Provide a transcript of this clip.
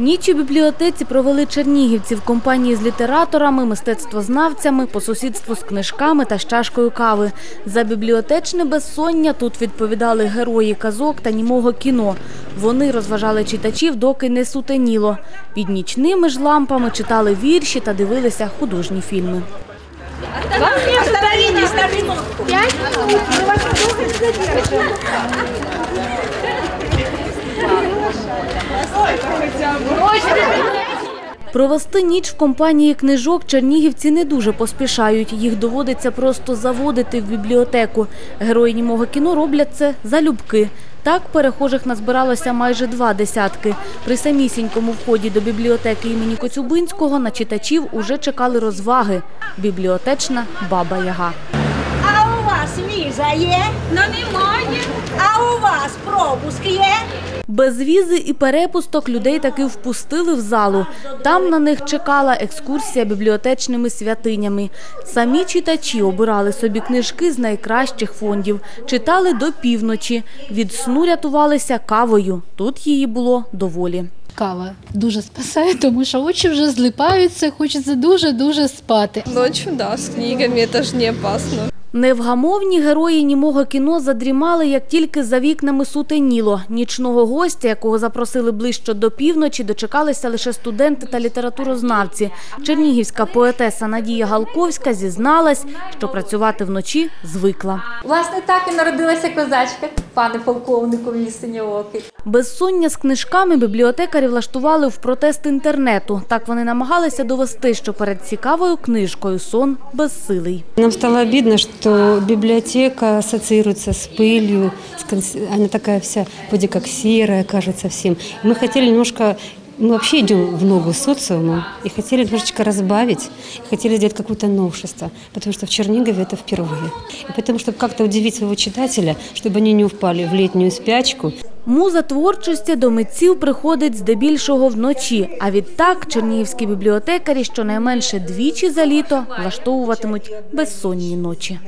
Ніч у бібліотеці провели чернігівці в компанії з літераторами, мистецтвознавцями, по сусідству з книжками та з чашкою кави. За бібліотечне безсоння тут відповідали герої казок та німого кіно. Вони розважали читачів, доки не сутеніло. Під нічними ж лампами читали вірші та дивилися художні фільми. Провести ніч в компанії книжок чернігівці не дуже поспішають. Їх доводиться просто заводити в бібліотеку. Герої німого кіно роблять це залюбки. Так перехожих назбиралося майже два десятки. При самісінькому вході до бібліотеки імені Коцюбинського на читачів уже чекали розваги. Бібліотечна баба Яга. А у вас віза є? Ну немає. А у вас пропуск є? Без візи і перепусток людей таки впустили в залу. Там на них чекала екскурсія бібліотечними святинями. Самі читачі обирали собі книжки з найкращих фондів, читали до півночі. Від сну рятувалися кавою. Тут її було доволі. Кава дуже спасає, тому що очі вже злипаються, хочеться дуже-дуже спати. Ночью, да, с книгами, это же не опасно. Невгамовні герої німого кіно задрімали, як тільки за вікнами сутеніло. Нічного гостя, якого запросили ближче до півночі, дочекалися лише студенти та літературознавці. Чернігівська поетеса Надія Галковська зізналась, що працювати вночі звикла. Власне, так і народилася козачка, пане полковнику Лісеньоокий. Безсоння з книжками бібліотекарі влаштували в протест інтернету. Так вони намагалися довести, що перед цікавою книжкою сон безсилий. Нам стало обідно, що бібліотека асоціюється з пилью, вона така вся вроде як сіра, кажеться всім. Ми хотіли немножко, мы вообще идем в ногу с социумом, и хотели немножечко разбавить, и хотели сделать какое-то новшество, потому что в Чернигове это впервые. И потому, чтобы как-то удивить своего читателя, чтобы они не упали в летнюю спячку, Муза творчості до митців приходить здебільшого вночі, а відтак чернігівські бібліотекарі щонайменше двічі за літо влаштовуватимуть безсонні ночі.